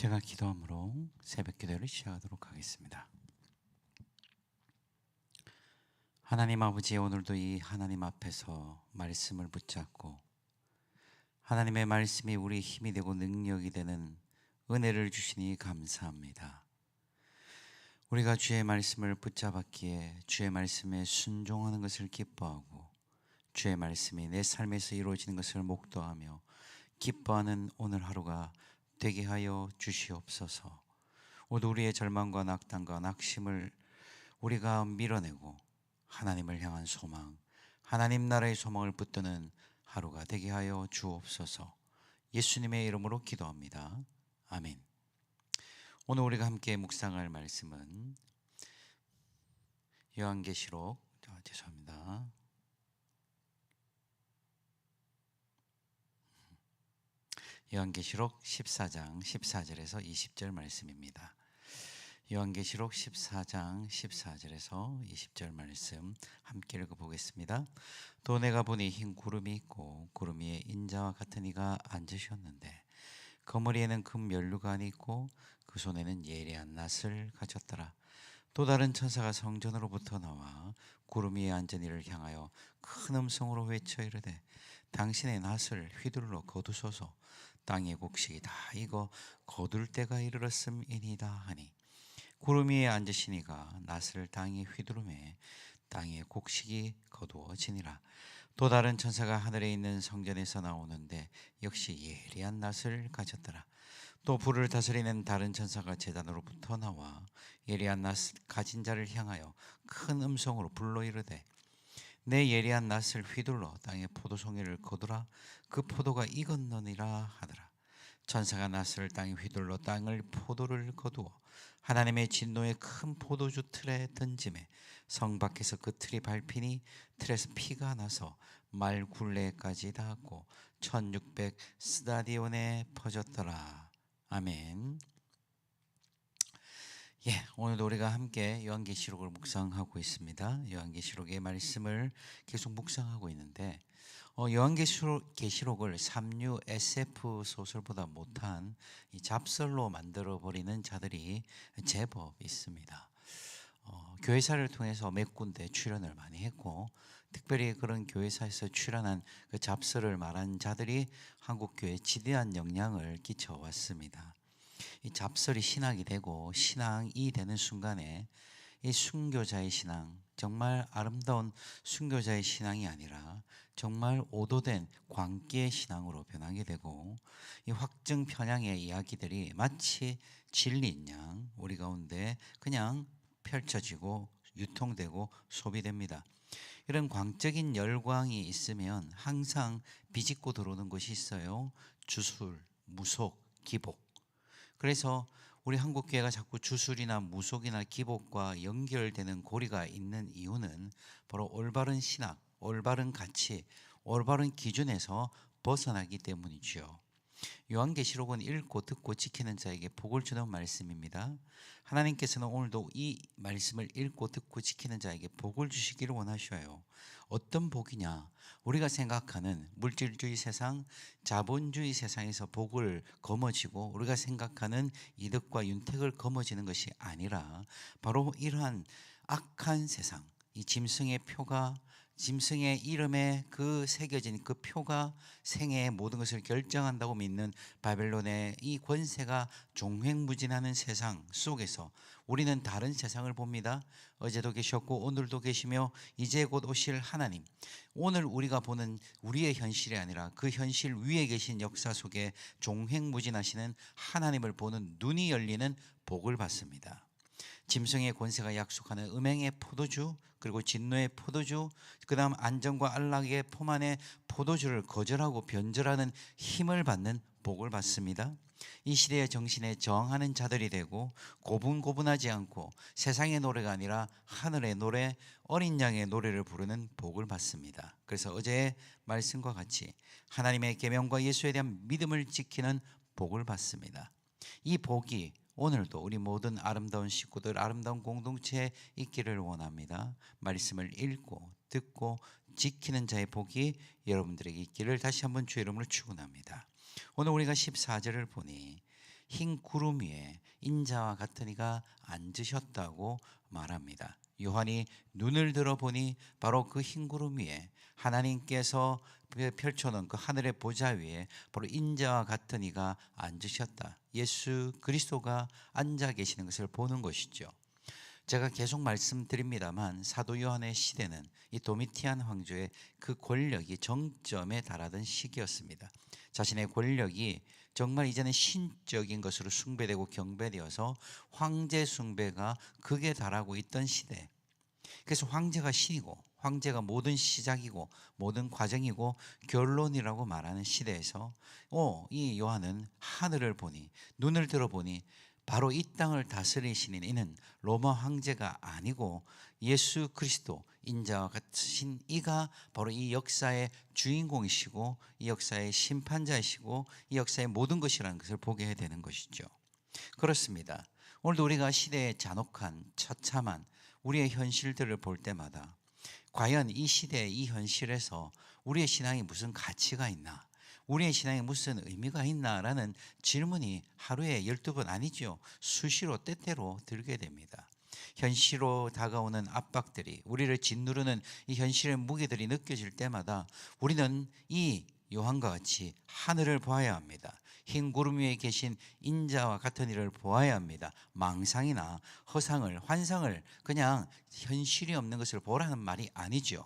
제가 기도함으로 새벽 기도를 시작하도록 하겠습니다. 하나님 아버지 오늘도 이 하나님 앞에서 말씀을 붙잡고 하나님의 말씀이 우리 힘이 되고 능력이 되는 은혜를 주시니 감사합니다. 우리가 주의 말씀을 붙잡았기에 주의 말씀에 순종하는 것을 기뻐하고 주의 말씀이 내 삶에서 이루어지는 것을 목도하며 기뻐하는 오늘 하루가 되게 하여 주시옵소서. 모두 우리의 절망과 낙담과 낙심을 우리가 밀어내고 하나님을 향한 소망, 하나님 나라의 소망을 붙드는 하루가 되게 하여 주옵소서. 예수님의 이름으로 기도합니다. 아멘. 오늘 우리가 함께 묵상할 말씀은 요한계시록 아, 죄송합니다. 요한계시록 14장 14절에서 20절 말씀입니다. 요한계시록 14장 14절에서 20절 말씀 함께 읽어보겠습니다. 또 내가 보니 흰 구름이 있고 구름 위에 인자와 같은 이가 앉으셨는데 그 머리에는 금 연루관이 있고 그 손에는 예리한 낫을 가졌더라. 또 다른 천사가 성전으로부터 나와 구름 위에 앉은 이를 향하여 큰 음성으로 외쳐 이르되 당신의 낫을 휘둘러 거두소서 땅의 곡식이 다. 익어 거둘 때가 이르렀음이니이다 하니 구름 위에 앉으시니가 낫을 땅에 휘두르매 땅의 곡식이 거두어지니라. 또 다른 천사가 하늘에 있는 성전에서 나오는데 역시 예리한 낫을 가졌더라. 또 불을 다스리는 다른 천사가 제단으로부터 나와 예리한 낫을 가진 자를 향하여 큰 음성으로 불러 이르되 내 예리한 낫을 휘둘러 땅에 포도송이를 거두라. 그 포도가 익었느니라 하더라. 천사가 낫을 땅에 휘둘러 땅을 포도를 거두어 하나님의 진노의 큰 포도주 틀에 던짐에 성 밖에서 그 틀이 밟히니 틀에서 피가 나서 말 굴레까지 닿았고 1600 스다디온에 퍼졌더라. 아멘. 예, 오늘도 우리가 함께 요한계시록을 묵상하고 있습니다. 요한계시록의 말씀을 계속 묵상하고 있는데 어, 요한계시록 계시록을 삼류 SF 소설보다 못한 이 잡설로 만들어 버리는 자들이 제법 있습니다. 어, 교회사를 통해서 몇 군데 출연을 많이 했고 특별히 그런 교회사에서 출연한 그 잡설을 말한 자들이 한국 교회에 지대한 영향을 끼쳐 왔습니다. 이 잡설이 신학이 되고 신앙이 되는 순간에 이 순교자의 신앙 정말 아름다운 순교자의 신앙이 아니라 정말 오도된 광기의 신앙으로 변하게 되고 이 확증 편향의 이야기들이 마치 진리인 양 우리 가운데 그냥 펼쳐지고 유통되고 소비됩니다. 이런 광적인 열광이 있으면 항상 비집고 들어오는 것이 있어요. 주술, 무속, 기복. 그래서 우리 한국 교회가 자꾸 주술이나 무속이나 기복과 연결되는 고리가 있는 이유는 바로 올바른 신학, 올바른 가치, 올바른 기준에서 벗어나기 때문이지요. 요한계시록은 읽고 듣고 지키는 자에게 복을 주는 말씀입니다. 하나님께서는 오늘도 이 말씀을 읽고 듣고 지키는 자에게 복을 주시기를 원하셔요. 어떤 복이냐? 우리가 생각하는 물질주의 세상, 자본주의 세상에서 복을 거머쥐고 우리가 생각하는 이득과 윤택을 거머쥐는 것이 아니라 바로 이러한 악한 세상, 이 짐승의 표가 짐승의 이름에 그 새겨진 그 표가 생애의 모든 것을 결정한다고 믿는 바벨론의 이 권세가 종횡무진하는 세상 속에서 우리는 다른 세상을 봅니다. 어제도 계셨고 오늘도 계시며 이제 곧 오실 하나님. 오늘 우리가 보는 우리의 현실이 아니라 그 현실 위에 계신 역사 속에 종횡무진하시는 하나님을 보는 눈이 열리는 복을 받습니다. 짐승의 권세가 약속하는 음행의 포도주 그리고 진노의 포도주 그다음 안정과 안락의 포만의 포도주를 거절하고 변절하는 힘을 받는 복을 받습니다. 이 시대의 정신에 저항하는 자들이 되고 고분고분하지 않고 세상의 노래가 아니라 하늘의 노래 어린 양의 노래를 부르는 복을 받습니다. 그래서 어제의 말씀과 같이 하나님의 계명과 예수에 대한 믿음을 지키는 복을 받습니다. 이 복이 오늘도 우리 모든 아름다운 식구들, 아름다운 공동체에 있기를 원합니다. 말씀을 읽고 듣고 지키는 자의 복이 여러분들에게 있기를 다시 한번 주의 이름으로 축원합니다. 오늘 우리가 14절을 보니 흰 구름 위에 인자와 같은 이가 앉으셨다고 말합니다. 요한이 눈을 들어 보니 바로 그 흰 구름 위에 하나님께서 펼쳐놓은 그 하늘의 보좌 위에 바로 인자와 같은 이가 앉으셨다. 예수 그리스도가 앉아 계시는 것을 보는 것이죠. 제가 계속 말씀드립니다만 사도 요한의 시대는 이 도미티안 황조의 그 권력이 정점에 달하던 시기였습니다. 자신의 권력이 정말 이제는 신적인 것으로 숭배되고 경배되어서 황제 숭배가 극에 달하고 있던 시대. 그래서 황제가 신이고 황제가 모든 시작이고 모든 과정이고 결론이라고 말하는 시대에서 오, 이 요한은 하늘을 보니 눈을 들어보니 바로 이 땅을 다스리시는 이는 로마 황제가 아니고 예수 그리스도 인자와 같으신 이가 바로 이 역사의 주인공이시고 이 역사의 심판자이시고 이 역사의 모든 것이라는 것을 보게 되는 것이죠. 그렇습니다. 오늘도 우리가 시대의 잔혹한 처참한 우리의 현실들을 볼 때마다 과연 이 시대의 이 현실에서 우리의 신앙이 무슨 가치가 있나? 우리의 신앙에 무슨 의미가 있나라는 질문이 하루에 12번 아니죠. 수시로 때때로 들게 됩니다. 현실로 다가오는 압박들이 우리를 짓누르는 이 현실의 무게들이 느껴질 때마다 우리는 이 요한과 같이 하늘을 보아야 합니다. 흰 구름 위에 계신 인자와 같은 이를 보아야 합니다. 망상이나 허상을 환상을 그냥 현실이 없는 것을 보라는 말이 아니죠.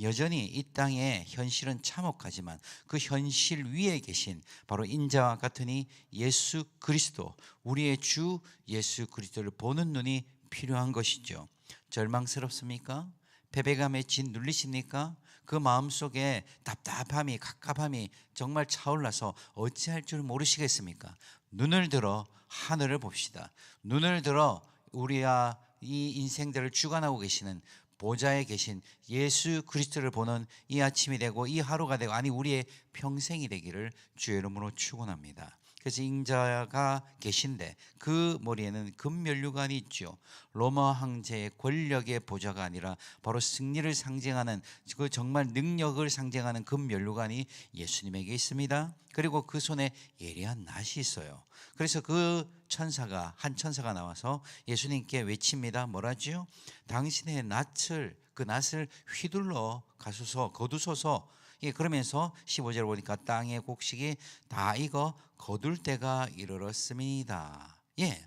여전히 이 땅의 현실은 참혹하지만 그 현실 위에 계신 바로 인자와 같으니 예수 그리스도 우리의 주 예수 그리스도를 보는 눈이 필요한 것이죠. 절망스럽습니까? 패배감에 진 눌리십니까? 그 마음속에 답답함이 갑갑함이 정말 차올라서 어찌할 줄 모르시겠습니까? 눈을 들어 하늘을 봅시다. 눈을 들어 우리와 이 인생들을 주관하고 계시는 보좌에 계신 예수 그리스도를 보는 이 아침이 되고 이 하루가 되고 아니 우리의 평생이 되기를 주의 이름으로 축원합니다. 그래서 인자가 계신데 그 머리에는 금면류관이 있죠. 로마 황제의 권력의 보좌가 아니라 바로 승리를 상징하는 그 정말 능력을 상징하는 금면류관이 예수님에게 있습니다. 그리고 그 손에 예리한 낫이 있어요. 그래서 그 천사가 한 천사가 나와서 예수님께 외칩니다. 뭐라지요? 당신의 낫을 그 낫을 휘둘러 가소서 거두소서 예, 그러면서 15절 보니까 땅의 곡식이 다 익어 거둘 때가 이르렀습니다. 예,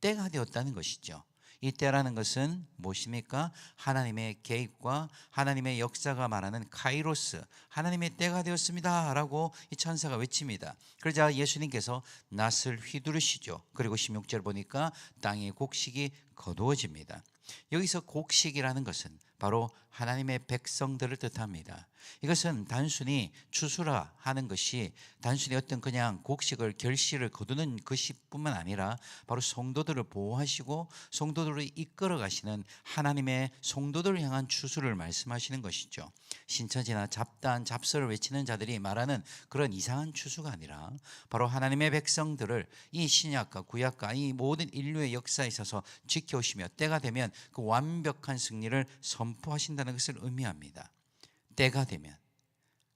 때가 되었다는 것이죠. 이 때라는 것은 무엇입니까? 하나님의 개입과 하나님의 역사가 말하는 카이로스, 하나님의 때가 되었습니다라고 이 천사가 외칩니다. 그러자 예수님께서 낫을 휘두르시죠. 그리고 16절 보니까 땅의 곡식이 거두어집니다. 여기서 곡식이라는 것은 바로 하나님의 백성들을 뜻합니다. 이것은 단순히 추수라 하는 것이 단순히 어떤 그냥 곡식을 결실을 거두는 것이뿐만 아니라 바로 성도들을 보호하시고 성도들을 이끌어 가시는 하나님의 성도들을 향한 추수를 말씀하시는 것이죠. 신천지나 잡단 잡설을 외치는 자들이 말하는 그런 이상한 추수가 아니라 바로 하나님의 백성들을 이 신약과 구약과 이 모든 인류의 역사에 있어서 지켜오시며 때가 되면 그 완벽한 승리를 선포하신다는 것을 의미합니다. 때가 되면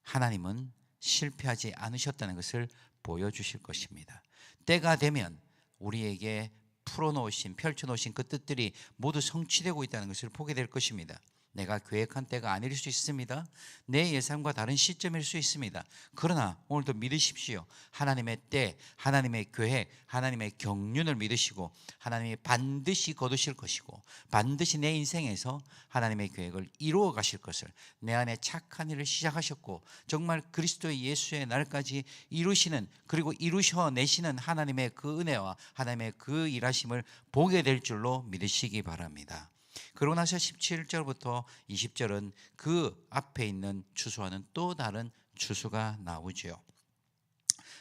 하나님은 실패하지 않으셨다는 것을 보여주실 것입니다. 때가 되면 우리에게 풀어놓으신 펼쳐놓으신 그 뜻들이 모두 성취되고 있다는 것을 보게 될 것입니다. 내가 계획한 때가 아닐 수 있습니다. 내 예상과 다른 시점일 수 있습니다. 그러나 오늘도 믿으십시오. 하나님의 때, 하나님의 계획, 하나님의 경륜을 믿으시고 하나님이 반드시 거두실 것이고 반드시 내 인생에서 하나님의 계획을 이루어 가실 것을 내 안에 착한 일을 시작하셨고 정말 그리스도의 예수의 날까지 이루시는 그리고 이루셔 내시는 하나님의 그 은혜와 하나님의 그 일하심을 보게 될 줄로 믿으시기 바랍니다. 그러고 나서 17절부터 20절은 그 앞에 있는 추수와는 또 다른 추수가 나오죠.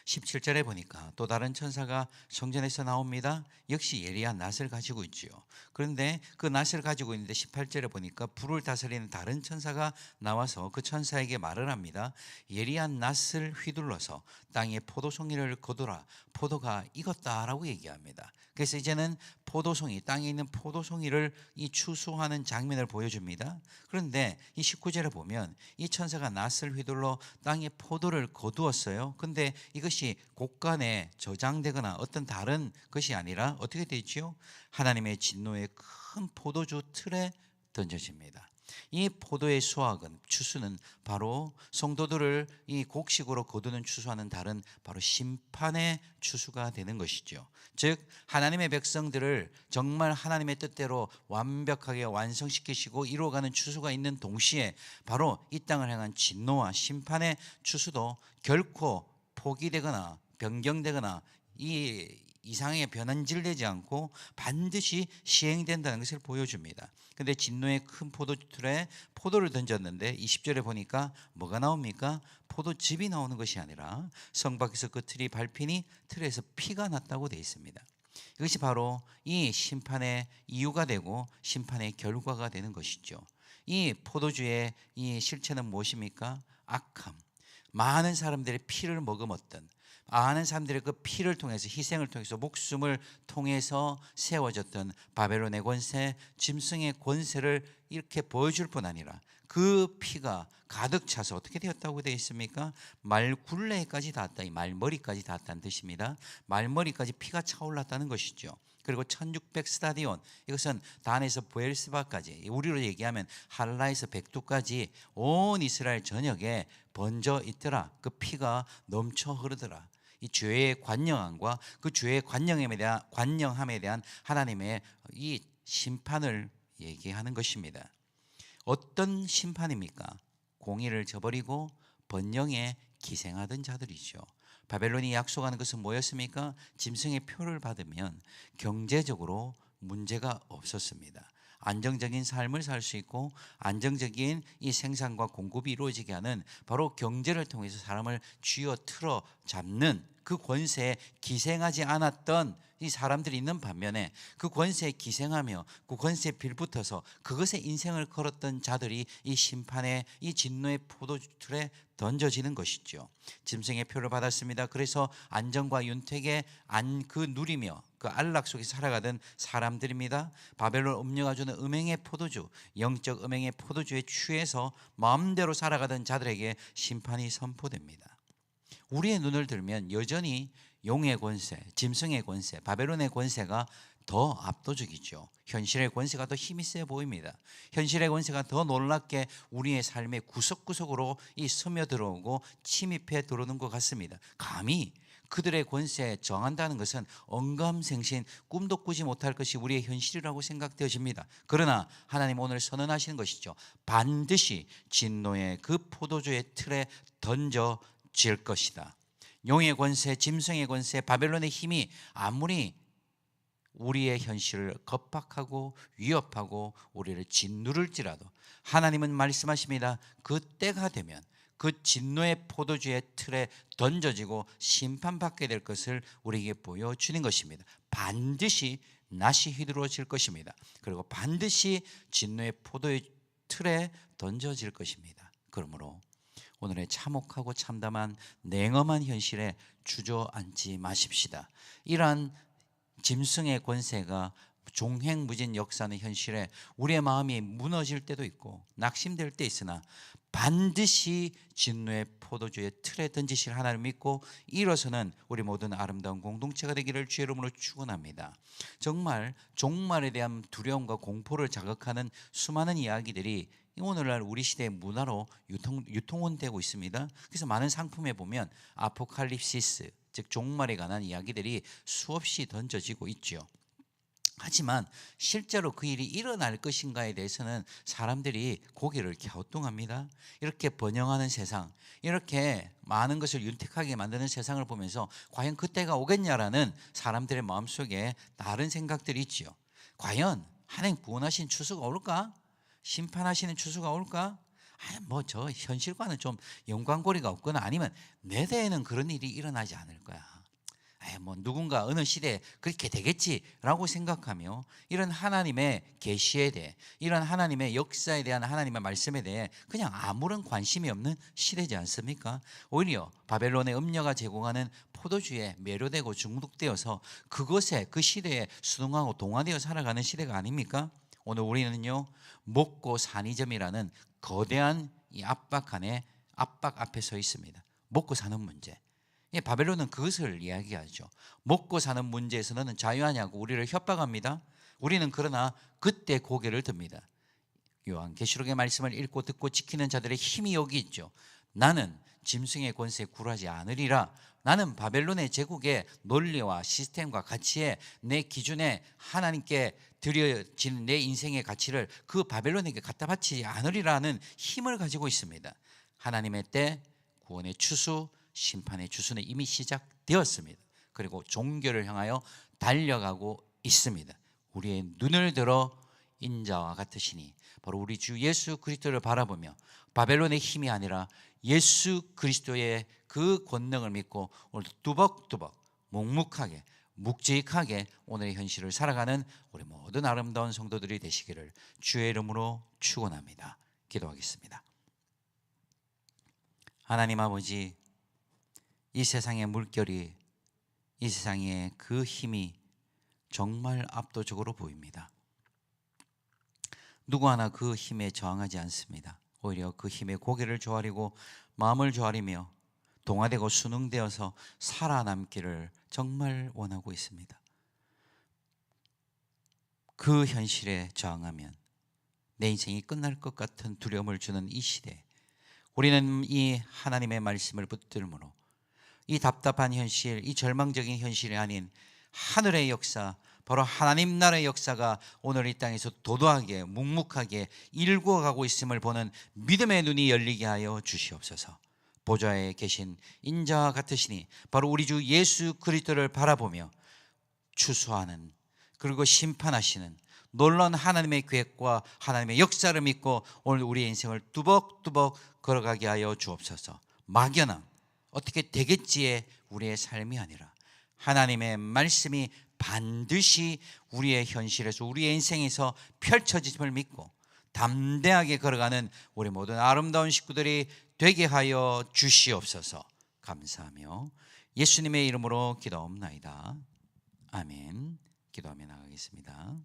17절에 보니까 또 다른 천사가 성전에서 나옵니다. 역시 예리한 낫을 가지고 있지요. 그런데 그 낫을 가지고 있는데 18절에 보니까 불을 다스리는 다른 천사가 나와서 그 천사에게 말을 합니다. 예리한 낫을 휘둘러서 땅에 포도송이를 거두라. 포도가 익었다라고 얘기합니다. 그래서 이제는 포도송이 땅에 있는 포도송이를 이 추수하는 장면을 보여줍니다. 그런데 이 19절에 보면 이 천사가 낫을 휘둘러 땅에 포도를 거두었어요. 근데 이것이 곳간에 저장되거나 어떤 다른 것이 아니라 어떻게 되지요? 하나님의 진노의 큰 포도주 틀에 던져집니다. 이 포도의 수확은 추수는 바로 성도들을 이 곡식으로 거두는 추수와는 다른 바로 심판의 추수가 되는 것이죠. 즉 하나님의 백성들을 정말 하나님의 뜻대로 완벽하게 완성시키시고 이루어가는 추수가 있는 동시에 바로 이 땅을 향한 진노와 심판의 추수도 결코 포기되거나 변경되거나 이 이상하게 변환질 되지 않고 반드시 시행된다는 것을 보여줍니다. 근데 진노의 큰 포도틀에 포도를 던졌는데 20절에 보니까 뭐가 나옵니까? 포도즙이 나오는 것이 아니라 성 밖에서 그 틀이 밟히니 틀에서 피가 났다고 되어 있습니다. 이것이 바로 이 심판의 이유가 되고 심판의 결과가 되는 것이죠. 이 포도주의 이 실체는 무엇입니까? 악함. 많은 사람들의 피를 머금었던 많은 사람들의 그 피를 통해서 희생을 통해서 목숨을 통해서 세워졌던 바벨론의 권세, 짐승의 권세를 이렇게 보여줄 뿐 아니라 그 피가 가득 차서 어떻게 되었다고 되어 있습니까? 말굴레까지 닿았다. 이 말머리까지 닿았다는 뜻입니다. 말머리까지 피가 차올랐다는 것이죠. 그리고 1600 스타디온 이것은 단에서 부엘스바까지 우리로 얘기하면 할라에서 백두까지 온 이스라엘 전역에 번져 있더라. 그 피가 넘쳐 흐르더라. 이 죄의 관영함과 그 죄의 관영함에 대한 관영함에 대한 하나님의 이 심판을 얘기하는 것입니다. 어떤 심판입니까? 공의를 저버리고 번영에 기생하던 자들이죠. 바벨론이 약속하는 것은 뭐였습니까? 짐승의 표를 받으면 경제적으로 문제가 없었습니다. 안정적인 삶을 살 수 있고 안정적인 이 생산과 공급이 이루어지게 하는 바로 경제를 통해서 사람을 쥐어 틀어 잡는 그 권세에 기생하지 않았던 이 사람들이 있는 반면에 그 권세에 기생하며 그 권세에 빌붙어서 그것에 인생을 걸었던 자들이 이 심판의 이 진노의 포도틀에 던져지는 것이죠. 짐승의 표를 받았습니다. 그래서 안정과 윤택에 안 그 누리며 그 안락 속에 살아가던 사람들입니다. 바벨론 음녀가 주는 음행의 포도주, 영적 음행의 포도주에 취해서 마음대로 살아가던 자들에게 심판이 선포됩니다. 우리의 눈을 들면 여전히 용의 권세, 짐승의 권세, 바벨론의 권세가 더 압도적이죠. 현실의 권세가 더 힘이 세 보입니다. 현실의 권세가 더 놀랍게 우리의 삶의 구석구석으로 이 스며 들어오고 침입해 들어오는 것 같습니다. 감히 그들의 권세에 정한다는 것은 언감생신 꿈도 꾸지 못할 것이 우리의 현실이라고 생각되어집니다. 그러나 하나님 오늘 선언하시는 것이죠. 반드시 진노의 그 포도주의 틀에 던져 질 것이다. 용의 권세, 짐승의 권세, 바벨론의 힘이 아무리 우리의 현실을 겁박하고 위협하고 우리를 짓누를지라도 하나님은 말씀하십니다. 그 때가 되면 그 진노의 포도주의 틀에 던져지고 심판받게 될 것을 우리에게 보여주는 것입니다. 반드시 낫이 휘두러질 것입니다. 그리고 반드시 진노의 포도의 틀에 던져질 것입니다. 그러므로 오늘의 참혹하고 참담한 냉엄한 현실에 주저앉지 마십시다. 이러한 짐승의 권세가 종횡무진 역사는 현실에 우리의 마음이 무너질 때도 있고 낙심될 때 있으나 반드시 진노의 포도주의 틀에 던지실 하나님 믿고 일어서는 우리 모든 아름다운 공동체가 되기를 주의 이름으로 축원합니다. 정말 종말에 대한 두려움과 공포를 자극하는 수많은 이야기들이 오늘날 우리 시대의 문화로 유통, 유통되고 있습니다. 그래서 많은 상품에 보면 아포칼립시스, 즉 종말에 관한 이야기들이 수없이 던져지고 있죠. 하지만 실제로 그 일이 일어날 것인가에 대해서는 사람들이 고개를 갸우뚱합니다. 이렇게 번영하는 세상, 이렇게 많은 것을 윤택하게 만드는 세상을 보면서 과연 그때가 오겠냐라는 사람들의 마음속에 다른 생각들이 있지요. 과연 하나님 구원하신 추수가 올까? 심판하시는 추수가 올까? 아니 뭐 저 현실과는 좀 연관고리가 없거나 아니면 내 대에는 그런 일이 일어나지 않을 거야. 뭐 누군가 어느 시대에 그렇게 되겠지라고 생각하며 이런 하나님의 계시에 대해 이런 하나님의 역사에 대한 하나님의 말씀에 대해 그냥 아무런 관심이 없는 시대지 않습니까? 오히려 바벨론의 음녀가 제공하는 포도주에 매료되고 중독되어서 그것에 그 시대에 수능하고 동화되어 살아가는 시대가 아닙니까? 오늘 우리는요 먹고 산이점이라는 거대한 이 압박 안에 압박 앞에 서 있습니다. 먹고 사는 문제. 예, 바벨론은 그것을 이야기하죠. 먹고 사는 문제에서 너는 자유하냐고 우리를 협박합니다. 우리는 그러나 그때 고개를 듭니다. 요한 계시록의 말씀을 읽고 듣고 지키는 자들의 힘이 여기 있죠. 나는 짐승의 권세에 굴하지 않으리라. 나는 바벨론의 제국의 논리와 시스템과 가치에 내 기준에 하나님께 드려지는 내 인생의 가치를 그 바벨론에게 갖다 바치지 않으리라는 힘을 가지고 있습니다. 하나님의 때 구원의 추수, 심판의 추수는 이미 시작되었습니다. 그리고 종교를 향하여 달려가고 있습니다. 우리의 눈을 들어 인자와 같으시니 바로 우리 주 예수 그리스도를 바라보며 바벨론의 힘이 아니라 예수 그리스도의 그 권능을 믿고 오늘 뚜벅뚜벅 묵묵하게 묵직하게 오늘의 현실을 살아가는 우리 모든 아름다운 성도들이 되시기를 주의 이름으로 축원합니다. 기도하겠습니다. 하나님 아버지 이 세상의 물결이 이 세상의 그 힘이 정말 압도적으로 보입니다. 누구 하나 그 힘에 저항하지 않습니다. 오히려 그 힘에 고개를 조아리고 마음을 조아리며 동화되고 순응되어서 살아남기를 정말 원하고 있습니다. 그 현실에 저항하면 내 인생이 끝날 것 같은 두려움을 주는 이 시대 우리는 이 하나님의 말씀을 붙들므로 이 답답한 현실, 이 절망적인 현실이 아닌 하늘의 역사, 바로 하나님 나라의 역사가 오늘 이 땅에서 도도하게 묵묵하게 일구어가고 있음을 보는 믿음의 눈이 열리게 하여 주시옵소서. 보좌에 계신 인자와 같으시니 바로 우리 주 예수 그리스도를 바라보며 추수하는 그리고 심판하시는 놀라운 하나님의 계획과 하나님의 역사를 믿고 오늘 우리의 인생을 뚜벅뚜벅 걸어가게 하여 주옵소서. 막연함 어떻게 되겠지의 우리의 삶이 아니라 하나님의 말씀이 반드시 우리의 현실에서 우리의 인생에서 펼쳐짐을 믿고 담대하게 걸어가는 우리 모든 아름다운 식구들이 되게 하여 주시옵소서 감사하며 예수님의 이름으로 기도옵나이다. 아멘. 기도하며 나가겠습니다.